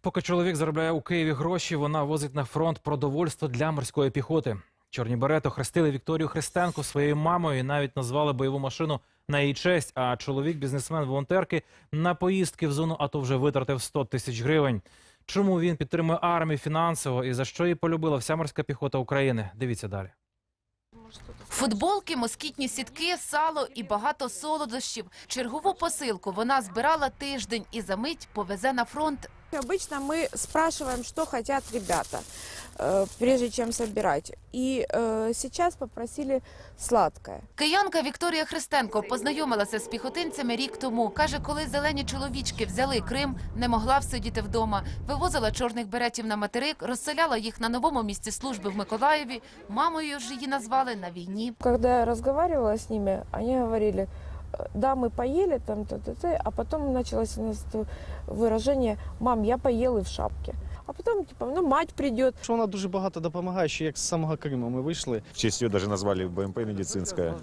Поки чоловік заробляє у Києві гроші, вона возить на фронт продовольство для морської піхоти. Чорні берети охрестили Вікторію Христенко своєю мамою і навіть назвали бойову машину на її честь. А чоловік, бізнесмен волонтерки, на поїздки в зону АТО вже витратив 100 тисяч гривень. Чому він підтримує армію фінансово і за що її полюбила вся морська піхота України? Дивіться далі. Футболки, москітні сітки, сало і багато солодощів. Чергову посилку вона збирала тиждень і за мить повезе на фронт Обычно мы спрашиваем, что хотят ребята, э, прежде чем собирать. И э, сейчас попросили сладкое. Киянка Вікторія Христенко познайомилася з піхотинцями рік тому. Каже, коли зелені чоловічки взяли Крим, не могла всидіти вдома. Вивозила чорних беретів на материк, розселяла їх на новому місці служби в Миколаєві. Мамою ж її назвали на війні. Когда я разговаривала с ними, они говорили, «Э, да, мы поели, там, т -т -т", а потом началось у нас выражение, мам, я поел и в шапке. А потом, типа, ну, мать придет, Що вона дуже багато допомагає, ще як з самого Криму ми вийшли. В честь ее даже назвали БМП медицинская.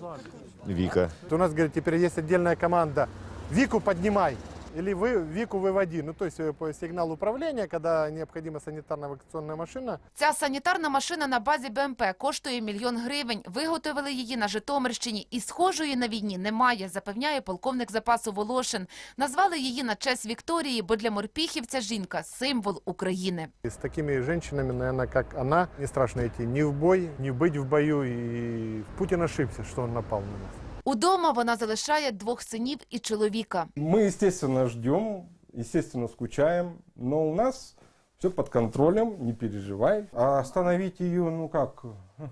Вика. У нас, говорит, теперь есть отдельная команда. Вику поднимай Или вы, Вику выводи. Ну, то есть э, по сигналу управления, когда необходима санитарно-эвакуационная машина, Ця санітарна машина на базі БМП коштує мільйон гривень. Виготовили її на Житомирщині. І схожої на війні немає, запевняє полковник запасу Волошин. Назвали її на честь Вікторії, бо для морпіхів ця жінка – символ України. и с такими женщинами, наверное, как она, не страшно идти ни в бой, ни быть в бою. И Путин ошибся, что он напал на нас. Удома вона залишає двох синів і чоловіка. Мы, естественно, ждем, естественно, скучаем, но у нас все под контролем, не переживай. А остановить ее, ну как?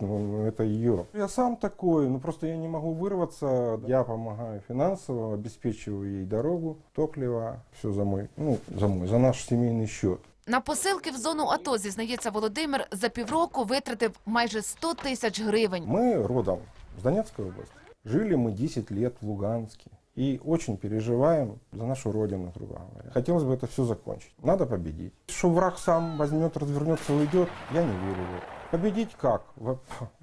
Ну, это ее. Я сам такой, ну просто я не могу вырваться. Я помогаю финансово, обеспечиваю ей дорогу, топливо, все за мой, ну, за мой, за наш семейный счет. На посилки в зону АТО, зізнається Володимир, за півроку витратив майже 100 тисяч гривень. Мы родом с Донецкой области. Жили мы 10 лет в Луганске. И очень переживаем за нашу родину, грубо говоря. Хотелось бы это все закончить. Надо победить. Что враг сам возьмет, развернется, уйдет, я не верю в это. Победить как?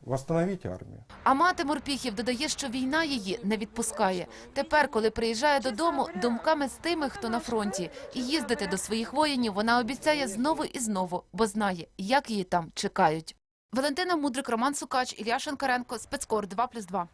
Восстановіть армію. А мати морпіхів додає, що війна її не відпускає. Тепер, коли приїжджає додому, думками з тими, хто на фронті, і їздити до своїх воїнів вона обіцяє знову і знову, бо знає, як її там чекають. Валентина Мудрик, Роман Сукач, Ілля Шанкаренко, спецкор 2+,2.